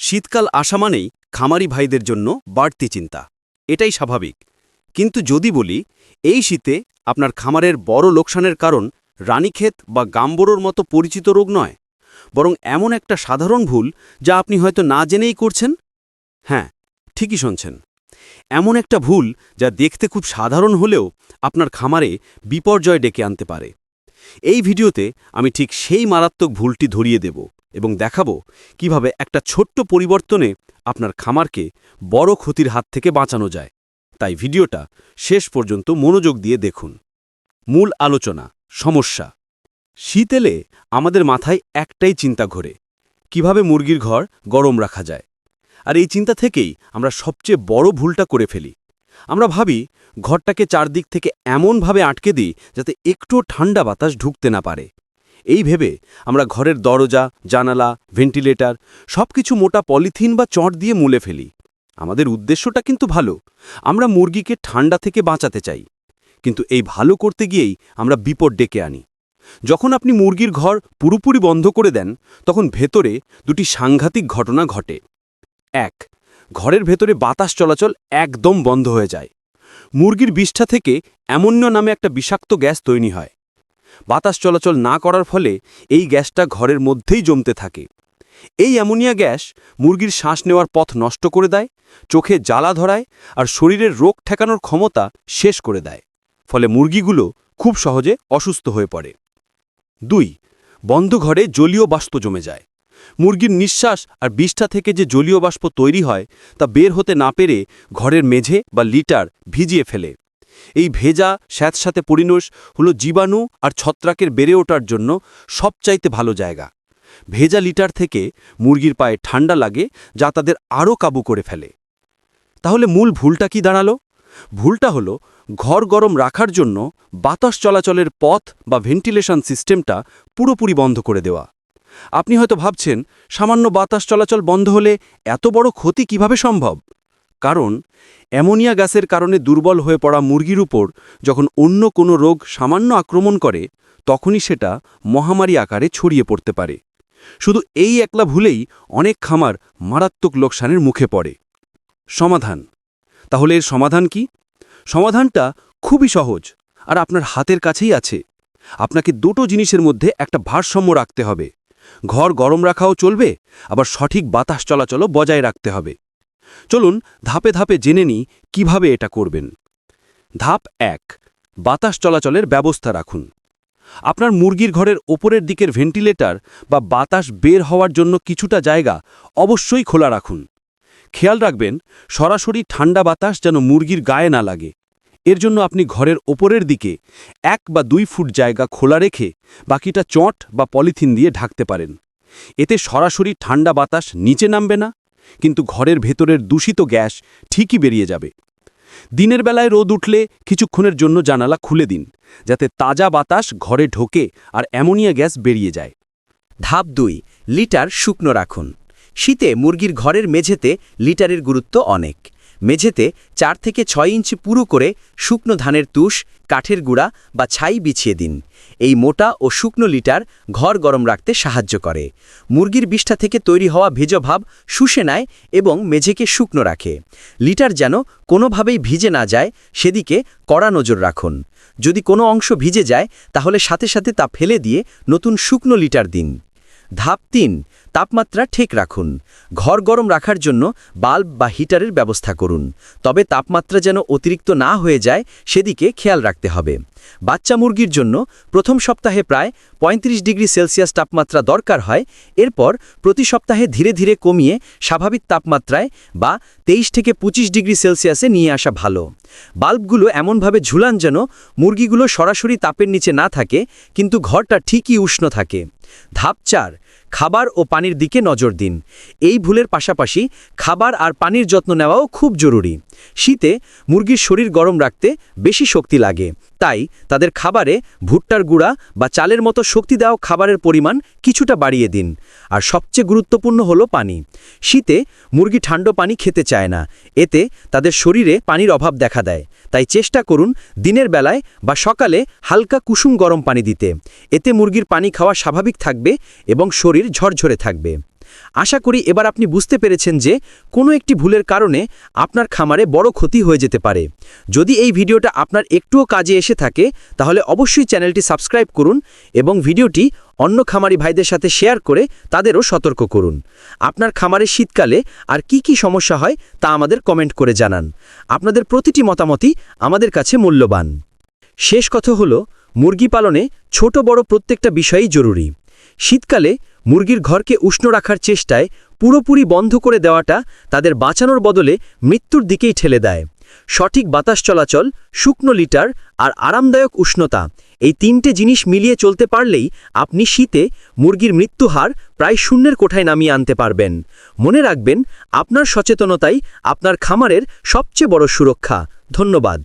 শীতকাল আসা মানেই খামারি ভাইদের জন্য বাড়তি চিন্তা। এটাই স্বাভাবিক। কিন্তু যদি বলি, এই শীতে আপনার খামারের বড় লোকসানের কারণ রানীক্ষেত বা গাম্বরোর মতো পরিচিত রোগ নয়, বরং এমন একটা সাধারণ ভুল যা আপনি হয়তো না জেনেই করছেন? হ্যাঁ ঠিকই শুনছেন। এমন একটা ভুল যা দেখতে খুব সাধারণ হলেও আপনার খামারে বিপর্যয় ডেকে আনতে পারে। এই ভিডিওতে আমি ঠিক সেই মারাত্মক ভুলটি ধরিয়ে দেব এবং দেখাবো কীভাবে একটা ছোট্ট পরিবর্তনে আপনার খামারকে বড় ক্ষতির হাত থেকে বাঁচানো যায়। তাই ভিডিওটা শেষ পর্যন্ত মনোযোগ দিয়ে দেখুন। মূল আলোচনা, সমস্যা। শীত এলে আমাদের মাথায় একটাই চিন্তা ঘোরে, কীভাবে মুরগির ঘর গরম রাখা যায়। আর এই চিন্তা থেকেই আমরা সবচেয়ে বড় ভুলটা করে ফেলি। আমরা ভাবি ঘরটাকে চারদিক থেকে এমনভাবে আটকে দিই যাতে একটুও ঠান্ডা বাতাস ঢুকতে না পারে। এই ভেবে আমরা ঘরের দরজা, জানালা, ভেন্টিলেটর, সবকিছু মোটা পলিথিন বা চট দিয়ে মুলে ফেলি। আমাদের উদ্দেশ্যটা কিন্তু ভালো, আমরা মুরগিকে ঠান্ডা থেকে বাঁচাতে চাই। কিন্তু এই ভালো করতে গিয়েই আমরা বিপদ ডেকে আনি। যখন আপনি মুরগির ঘর পুরোপুরি বন্ধ করে দেন, তখন ভেতরে দুটি সাংঘাতিক ঘটনা ঘটে। এক ঘরের ভেতরে বাতাস চলাচল একদম বন্ধ হয়ে যায়। মুরগির বিষ্ঠা থেকে অ্যামোনিয়া নামে একটা বিষাক্ত গ্যাস তৈরি হয়। বাতাস চলাচল না করার ফলে এই গ্যাসটা ঘরের মধ্যেই জমতে থাকে। এই অ্যামোনিয়া গ্যাস মুরগির শ্বাস নেওয়ার পথ নষ্ট করে দেয়, চোখে জ্বালা ধরায় আর শরীরের রোগ ঠেকানোর ক্ষমতা শেষ করে দেয়। ফলে মুরগিগুলো খুব সহজে অসুস্থ হয়ে পড়ে। দুই, বন্ধ ঘরে জলীয় বাষ্প জমে যায়। মুরগির নিঃশ্বাস আর বিষ্ঠা থেকে যে জলীয় বাষ্প তৈরি হয়, তা বের হতে না পেরে ঘরের মেঝে বা লিটার ভিজিয়ে ফেলে। এই ভেজা স্যাঁতসাথে পরিণস হলো জীবাণু আর ছত্রাকের বেড়ে ওঠার জন্য সবচাইতে ভালো জায়গা। ভেজা লিটার থেকে মুরগির পায়ে ঠান্ডা লাগে যা তাদের আরও কাবু করে ফেলে। তাহলে মূল ভুলটা কি দাঁড়াল? ভুলটা হলো ঘর গরম রাখার জন্য বাতাস চলাচলের পথ বা ভেন্টিলেশন সিস্টেমটা পুরোপুরি বন্ধ করে দেওয়া। আপনি হয়তো ভাবছেন, সামান্য বাতাস চলাচল বন্ধ হলে এত বড় ক্ষতি কীভাবে সম্ভব? কারণ, অ্যামোনিয়া গ্যাসের কারণে দুর্বল হয়ে পড়া মুরগির উপর যখন অন্য কোনো রোগ সামান্য আক্রমণ করে, তখনই সেটা মহামারী আকারে ছড়িয়ে পড়তে পারে। শুধু এই একলা ভুলেই অনেক খামার মারাত্মক লোকসানের মুখে পড়ে। সমাধান। তাহলে এর সমাধান কি? সমাধানটা খুবই সহজ, আর আপনার হাতের কাছেই আছে। আপনাকে দুটো জিনিসের মধ্যে একটা ভারসাম্য রাখতে হবে। ঘর গরম রাখাও চলবে, আবার সঠিক বাতাস চলাচলও বজায় রাখতে হবে। চলুন ধাপে ধাপে জেনে নিই কীভাবে এটা করবেন। ধাপ এক, বাতাস চলাচলের ব্যবস্থা রাখুন। আপনার মুরগির ঘরের ওপরের দিকের ভেন্টিলেটর বা বাতাস বের হওয়ার জন্য কিছুটা জায়গা অবশ্যই খোলা রাখুন। খেয়াল রাখবেন, সরাসরি ঠান্ডা বাতাস যেন মুরগির গায়ে না লাগে। এর জন্য আপনি ঘরের ওপরের দিকে এক বা দুই ফুট জায়গা খোলা রেখে বাকিটা চট বা পলিথিন দিয়ে ঢাকতে পারেন। এতে সরাসরি ঠান্ডা বাতাস নিচে নামবে না, কিন্তু ঘরের ভেতরের দূষিত গ্যাস ঠিকই বেরিয়ে যাবে। দিনের বেলায় রোদ উঠলে কিছুক্ষণের জন্য জানালা খুলে দিন, যাতে তাজা বাতাস ঘরে ঢোকে আর অ্যামোনিয়া গ্যাস বেরিয়ে যায়। ধাপ দুই, লিটার শুকনো রাখুন। শীতে মুরগির ঘরের মেঝেতে লিটারের গুরুত্ব অনেক। মেঝেতে চার থেকে ছয় ইঞ্চি পুরু করে শুকনো ধানের তুষ, কাঠের গুঁড়া বা ছাই বিছিয়ে দিন। এই মোটা ও শুকনো লিটার ঘর গরম রাখতে সাহায্য করে। মুরগির বিষ্ঠা থেকে তৈরি হওয়া ভেজ ভাব শুষে নেয় এবং মেঝেকে শুকনো রাখে। লিটার যেন কোনোভাবেই ভিজে না যায়, সেদিকে কড়া নজর রাখুন। যদি কোনো অংশ ভিজে যায়, তাহলে সাথে সাথে তা ফেলে দিয়ে নতুন শুকনো লিটার দিন। ধাপ তিন তাপমাত্রা ঠিক রাখুন। ঘর গরম রাখার জন্য বাল্ব বা হিটারের ব্যবস্থা করুন। তবে তাপমাত্রা যেন অতিরিক্ত না হয়ে যায়, সেদিকে খেয়াল রাখতে হবে। বাচ্চা মুরগির জন্য প্রথম সপ্তাহে প্রায় ৩৫ ডিগ্রি সেলসিয়াস তাপমাত্রা দরকার হয়। এরপর প্রতি সপ্তাহে ধীরে ধীরে কমিয়ে স্বাভাবিক তাপমাত্রায় বা ২৩ থেকে ২৫ ডিগ্রি সেলসিয়াসে নিয়ে আসা ভালো। বাল্বগুলো এমনভাবে ঝুলান যেন মুরগিগুলো সরাসরি তাপের নিচে না থাকে, কিন্তু ঘরটা ঠিকই উষ্ণ থাকে। ধাপ চার, খাবার ও পানির দিকে নজর দিন। এই ভুলের পাশাপাশি খাবার আর পানির যত্ন নেওয়াও খুব জরুরি। শীতে মুরগির শরীর গরম রাখতে বেশি শক্তি লাগে। তাই তাদের খাবারে ভুট্টার গুঁড়া বা চালের মতো শক্তি দেওয়া খাবারের পরিমাণ কিছুটা বাড়িয়ে দিন। আর সবচেয়ে গুরুত্বপূর্ণ হলো পানি। শীতে মুরগি ঠান্ডা পানি খেতে চায় না। এতে তাদের শরীরে পানির অভাব দেখা দেয়। তাই চেষ্টা করুন দিনের বেলায় বা সকালে হালকা কুসুম গরম পানি দিতে। এতে মুরগির পানি খাওয়া স্বাভাবিক থাকবে এবং শরীর ঝরঝরে থাকবে। আশা করি এবার আপনি বুঝতে পেরেছেন যে কোনো একটি ভুলের কারণে আপনার খামারে বড় ক্ষতি হয়ে যেতে পারে। যদি এই ভিডিওটা আপনার একটুও কাজে এসে থাকে, তাহলে অবশ্যই চ্যানেলটি সাবস্ক্রাইব করুন এবং ভিডিওটি অন্য খামারি ভাইদের সাথে শেয়ার করে তাদেরও সতর্ক করুন। আপনার খামারে শীতকালে আর কি কি সমস্যা হয় তা আমাদের কমেন্ট করে জানান। আপনাদের প্রতিটি মতামতই আমাদের কাছে মূল্যবান। শেষ কথা হলো, মুরগি পালনে ছোট বড় প্রত্যেকটা বিষয়ই জরুরি। শীতকালে মুরগির ঘরকে উষ্ণ রাখার চেষ্টায় পুরোপুরি বন্ধ করে দেওয়াটা তাদের বাঁচানোর বদলে মৃত্যুর দিকেই ঠেলে দেয়। সঠিক বাতাস চলাচল, শুকনো লিটার আর আরামদায়ক উষ্ণতা এই তিনটে জিনিস মিলিয়ে চলতে পারলেই আপনি শীতে মুরগির মৃত্যুহার প্রায় শূন্যের কোঠায় নামিয়ে আনতে পারবেন। মনে রাখবেন, আপনার সচেতনতাই আপনার খামারের সবচেয়ে বড় সুরক্ষা। ধন্যবাদ।